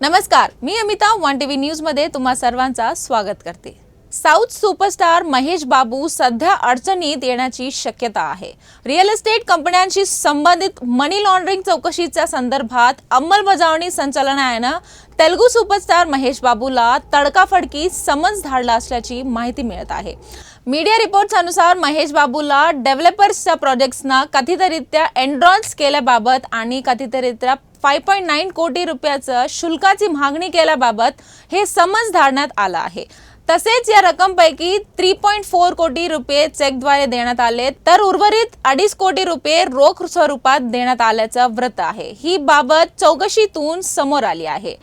नमस्कार मी Amita one TV न्यूजमध्ये तुम्हा सर्वांचा स्वागत करते. साऊथ सुपरस्टार महेश बाबू सध्या अडचणीत येण्याची शक्यता आहे. रिअल इस्टेट कंपन्यांशी संबंधित मनी लॉन्ड्रिंग चौकशीच्या संदर्भात अंमलबजावणी संचालनालयानं तेलुगू सुपरस्टार महेश बाबूला तडकाफडकी समन्स धाडला असल्याची माहिती मिळत आहे. मीडिया रिपोर्ट्सनुसार महेश बाबूला डेव्हलपर्सच्या प्रोजेक्ट्सना कथितरित्या एन्ड्रॉन्स केल्याबाबत आणि कथितरित्या फाय पॉईंट नाईन कोटी रुपयाचं शुल्काची मागणी केल्याबाबत हे समज धाडण्यात आलं आहे. तसेच या रकमपैकी थ्री पॉईंट फोर कोटी रुपये चेकद्वारे देण्यात आले तर उर्वरित अडीच कोटी रुपये रोख स्वरूपात देण्यात आल्याचं व्रत आहे. ही बाबत चौकशीतून समोर आली आहे.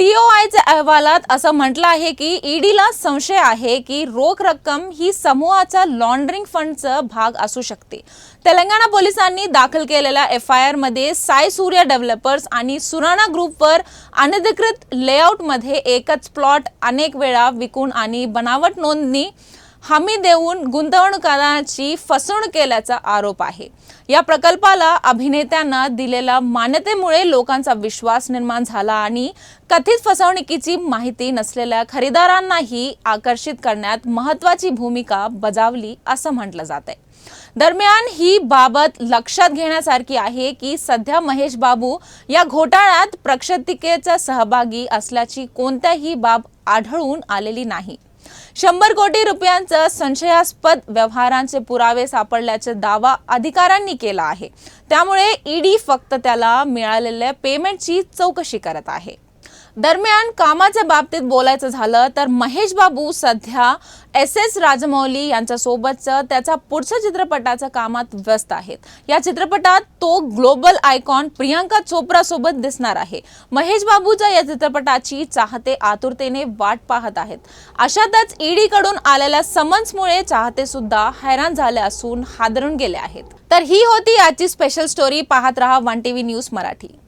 टीओआयच्या अहवालात असं म्हटलं आहे की ईडीला संशय आहे की रोख रक्कम ही समूहाचा लॉन्ड्रिंग फंडचा भाग असू शकते. तेलंगणा पोलिसांनी दाखल केलेल्या एफ आय आरमध्ये साई साय डेव्हलपर्स आणि सुराणा ग्रुपवर अनधिकृत लेआउटमध्ये एकच प्लॉट अनेक वेळा विकून आणि बनावट नोंदणी हमी देऊन गुंतवणूकदारांची फसवणूक केल्याचा आरोप आहे. या प्रकल्पाला अभिनेत्यांना दिलेल्या मान्यतेमुळे लोकांचा विश्वास निर्माण झाला आणि कथित फसवणुकीची माहिती नसलेल्या खरेदीदारांनाही आकर्षित करण्यात महत्वाची भूमिका बजावली असं म्हटलं जात आहे. दरम्यान ही बाबत लक्षात घेण्यासारखी आहे की सध्या महेश बाबू या घोटाळ्यात प्रक्षतिकेचा सहभागी असल्याची कोणत्याही बाब आढळून आलेली नाही. शंभर कोटी रुपयांचं संशयास्पद व्यवहारांचे पुरावे सापडल्याचा दावा अधिकाऱ्यांनी केला आहे. त्यामुळे ईडी फक्त त्याला मिळालेल्या पेमेंटची चौकशी करत आहे. दरम्यान कामाच्या बाबतीत बोलायचं झालं तर महेश बाबू सध्या एस एस राजमौली यांच्यासोबतचं त्याचा पुढच्या चित्रपटाच्या कामात व्यस्त आहेत. या चित्रपटात तो ग्लोबल आयकॉन प्रियांका चोप्रा सोबत दिसणार आहे. महेश बाबूच्या या चित्रपटाची चाहते आतुरतेने वाट पाहत आहेत. अशातच ईडी कडून आलेल्या समन्समुळे चाहते सुद्धा हैराण झाले असून हादरून गेले आहेत. तर ही होती आजची स्पेशल स्टोरी पाहत रहा one T V news Marathi.